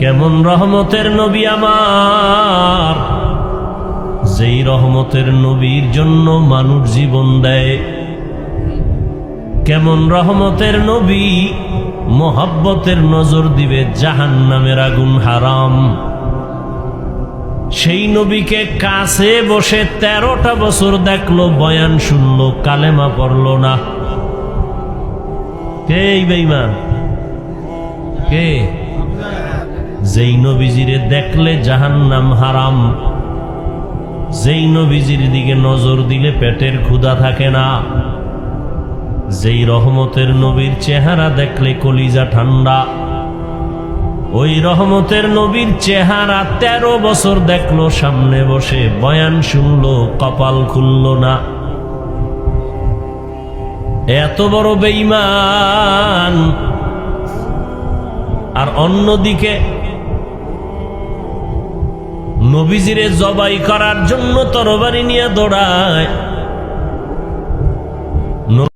কেমন রহমতের নবী আমার? যেই রহমতের নবীর জন্য মানুষ জীবন দেয়, কেমন রহমতের নবী মোহাব্বতের নজর দিবে জাহান নামের আগুন হারাম। সেই নবীকে কাছে বসে তেরোটা বছর দেখল, বয়ান শুনলো, কালেমা পড়ল না। কে এই বেঈমান? কে? যেই নবীজিরে দেখলে জাহান্নাম হারাম, যেই নবীজির দিকে নজর দিলে পেটের ক্ষুধা থাকে না, যেই রহমতের নবীর চেহারা দেখলে কলিজা ঠান্ডা, ওই রহমতের নবীর চেহারা তেরো বছর দেখল, সামনে বসে বয়ান শুনলো, কপাল খুলল না। এত বড় বেইমান আর অন্যদিকে নবীজিরে জবাই করার জন্য তরবারি নিয়ে দৌড়ায়।